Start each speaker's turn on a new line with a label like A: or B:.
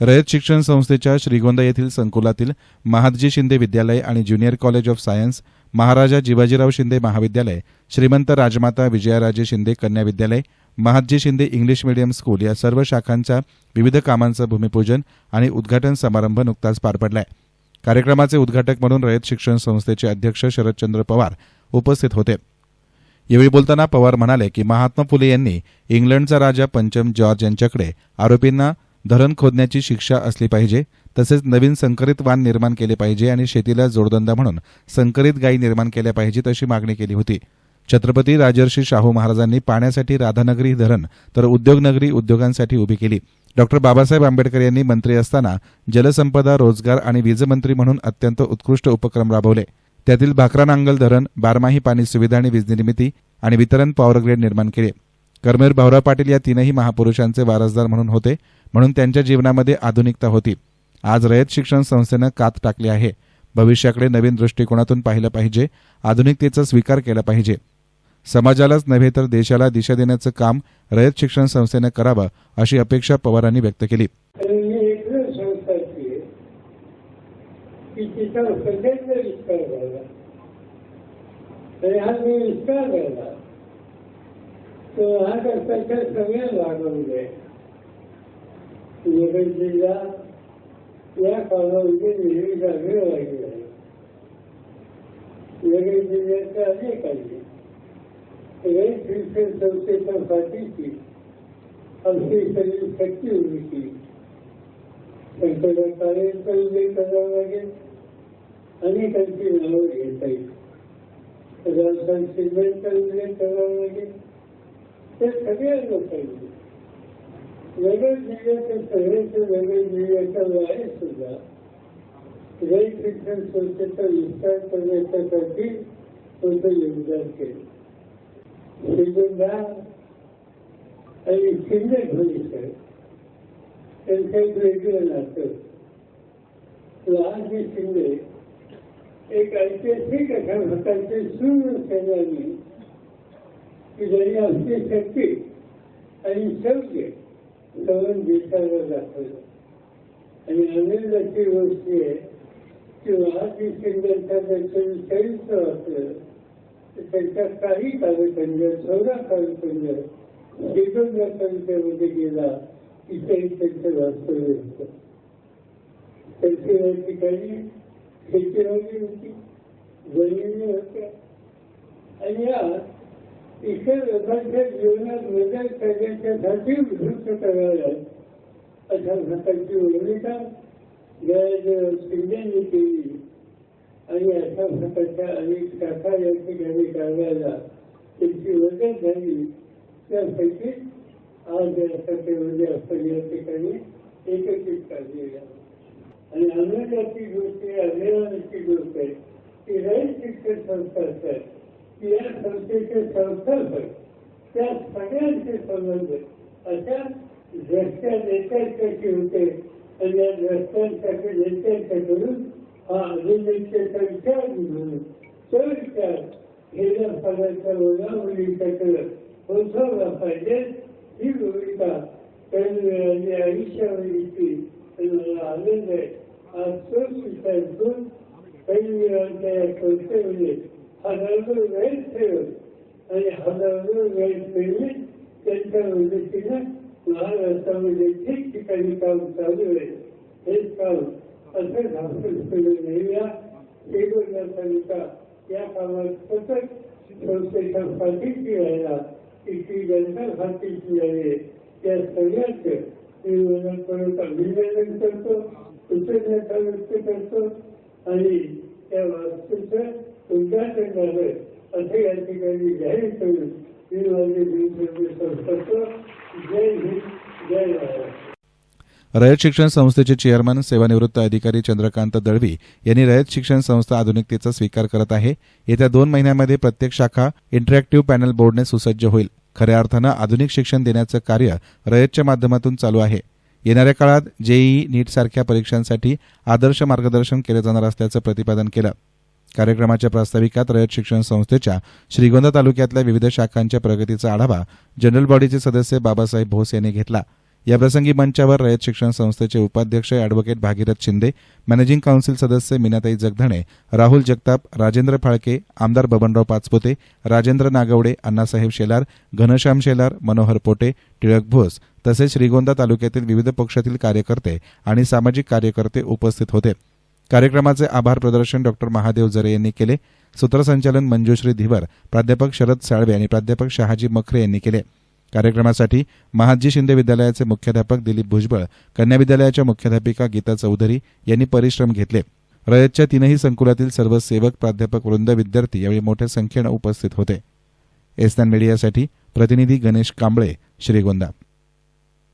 A: रयत शिक्षण संस्थेच्या श्रीगोंदा येथील संकुलातील महादजी शिंदे विद्यालय आणि junior college of science Maharaja Jivajirao Shinde महाविद्यालय श्रीमंत राजमाता विजयाराजे शिंदे कन्या विद्यालय Mahadji Shinde English medium school या सर्व शाखांच्या विविध कामांचं भूमिपूजन आणि उद्घाटन समारंभ नुकताच पार पडलाय. कार्यक्रमाचे उद्घाटक म्हणून रयत शिक्षण संस्थेचे अध्यक्ष शरदचंद्र पवार उपस्थित होते. यावेळी बोलताना पवार म्हणाले की महात्मा फुले यांनी इंग्लंडचा राजा पंचम जॉर्ज यांच्याकडे आरोपींना धरण खोदण्याची शिक्षा असली पाहिजे तसेच नवीन संकरित वाण निर्माण केले पाहिजे आणि शेतीला जोडधंदा म्हणून संकरित गायी निर्माण केल्या पाहिजेत अशी मागणी केली होती. छत्रपती राजर्षी शाहू महाराजांनी पाण्यासाठी राधानगरी धरण तर उद्योगनगरी उद्योगांसाठी उभी केली. डॉक्टर बाबासाहेब आंबेडकर यांनी मंत्री असताना जलसंपदा रोजगार आणि वीजमंत्री म्हणून अत्यंत उत्कृष्ट उपक्रम राबवले. त्यातील भाकरा नांगल धरण बारमाही पाणी सुविधा आणि वीज निर्मिती आणि वितरण पॉवर ग्रेड निर्माण केले. कर्मेर भाऊराव पाटील या तीनही महापुरुषांचे वारसदार म्हणून होते. म्हणून त्यांच्या जीवनामध्ये आधुनिकता होती. आज रयत शिक्षण संस्थेनं कात टाकली आहे. भविष्याकडे नवीन दृष्टिकोनातून पाहिलं पाहिजे आधुनिकतेचा स्वीकार केला पाहिजे. समाजालाच नव्हे तर देशाला दिशा देण्याचं काम रयत शिक्षण संस्थेनं करावं अशी अपेक्षा पवारांनी व्यक्त केली.
B: विस्तार झाला आणि हा जो विस्तार झाला तो हा त्याच्या सगळ्या भागामध्ये नगर जिल्हा या कामामध्ये विविध अग्रभागी आहे नगर जिल्ह्याच्या अनेक रयत शिक्षण संस्थेच्या पाठीशी आमची सगळी शक्ती होती केली त्यांच्याकडे कार्याचा लागेल अनेकांची नावं घेता येईल. राजस्थान शिल्पेचा लागेल. त्या सगळ्या लोकांनी नगर जिल्ह्याच्या सगळ्याच्या नगर जिल्ह्याच्या आहे सुद्धा रेल शिक्षण संस्थेचा विस्तार करण्याच्यासाठी मोठं योगदान केलं? श्रीगोंदा आणि शिंदे घोळीकर त्यांचं एक वेगळं नातं. लहानजी शिंदे एक ऐतिहासिक अशा प्रकारचे सूर्यसेनानी की ज्यांनी आपली शक्ती आणि शौर्य सवन देशाला दाखवलं आणि आनंदाची गोष्ट आहे की लहानजी शिंदेच्या त्याचं चरित्र वाचलं तर त्यांच्या काही कालखंड चौदा कालखंड श्रीगोंदा कवितेमध्ये गेला इथे त्यांचं वास्तव्य होतं. त्यांची या ठिकाणी शेतीवाडी होती जमिनी होत्या. आणि या इतर लोकांच्या जीवनात बदल करण्याच्यासाठी उद्युक्त कराव्या अशा प्रकारची भूमिका जयदेव शिंदेनी केली आणि अशा प्रकारच्या अनेक शाखा या ठिकाणी काढायला त्यांची मदत झाली. त्यापैकी आज या सभेमध्ये म्हणजे आपण या ठिकाणी एकत्रित काढलेल्या आणि आनंदाची गोष्ट आहे अभिमानाची गोष्ट आहे की रयत शिक्षण संस्था असतात. या संस्थेचे संस्थापक त्या सगळ्यांचे संबंध अशा द्रष्ट्या नेत्यांसाठी होते आणि या द्रष्ट्यांसाठी नेत्यांच्याकडून हा अभिनेत्याचा विचार म्हणून तो विचार गेल्या फळाच्या मुलामुलीच्याकडे पोहोचवला पाहिजे ही भूमिका त्यांनी आयुष्यावरची मला आनंद आहे आज तोच विचार करून पैलवीरांच्या या संस्थेमध्ये हजारो वेळ ठेवत आणि हजारो वेळ ठेवली त्यांच्या मदतीनं महाराष्ट्रामध्ये ठिकठिकाणी काम चालू आहे हेच काम असं धाकट केलं नेहम्या वेगवेगळ्या तालुका या कामात सतत संस्थेच्या पाठीशी राहिला इतकी जनता पाठीशी आहे त्या सगळ्यांचं मी मनापर्यंत अभिनंदन करतो कृतज्ञता व्यक्त करतो आणि त्या वास्तूचं या ठिकाणी जाहीर करून मी माझे जय हिंद जय महाराष्ट्र
A: रयत शिक्षण संस्थेचे चेअरमन सेवानिवृत्त अधिकारी चंद्रकांत दळवी यांनी रयत शिक्षण संस्था आधुनिकतेचा स्वीकार करत आहे. येत्या दोन महिन्यांमध्ये प्रत्येक शाखा इंटरॅक्टिव्ह पॅनल बोर्डने सुसज्ज होईल. खऱ्या अर्थानं आधुनिक शिक्षण देण्याचं कार्य रयतच्या माध्यमातून चालू आहे. येणाऱ्या काळात जेईई नीट सारख्या परीक्षांसाठी आदर्श मार्गदर्शन केलं जाणार असल्याचं प्रतिपादन केलं. कार्यक्रमाच्या प्रास्ताविकात रयत शिक्षण संस्थेच्या श्रीगोंदा तालुक्यातल्या विविध शाखांच्या प्रगतीचा आढावा जनरल बॉडीचे सदस्य बाबासाहेब भोस यांनी घेतला. याप्रसंगी मंचावर रयत शिक्षण संस्थेचे उपाध्यक्ष advocate Bhagirath Shinde managing council सदस्य मीनाताई जगधणे राहुल जगताप राजेंद्र फाळके आमदार बबनराव पाचपुते राजेंद्र नागवडे अण्णासाहेब शेलार घनश्याम शेलार मनोहर पोटे टिळक भोस तसेच श्रीगोंदा तालुक्यातील विविध पक्षातील कार्यकर्ते आणि सामाजिक कार्यकर्ते उपस्थित होते. कार्यक्रमाचे आभार प्रदर्शन डॉक्टर महादेव जरे यांनी केले. सूत्रसंचालन मंजुश्री धिवर प्राध्यापक शरद साळवे आणि प्राध्यापक शहाजी मखरे यांनी केले. कार्यक्रमासाठी महाजी शिंदे विद्यालयाचे मुख्याध्यापक दिलीप भुजबळ कन्या विद्यालयाच्या मुख्याध्यापिका गीता चौधरी यांनी परिश्रम घेतले. रयतच्या तीनही संकुलातील सर्व सेवक प्राध्यापक वृंद विद्यार्थी यावेळी मोठ्या संख्येनं उपस्थित होते. एस्तान मीडियासाठी प्रतिनिधी गणेश कांबळे श्रीगोंदा.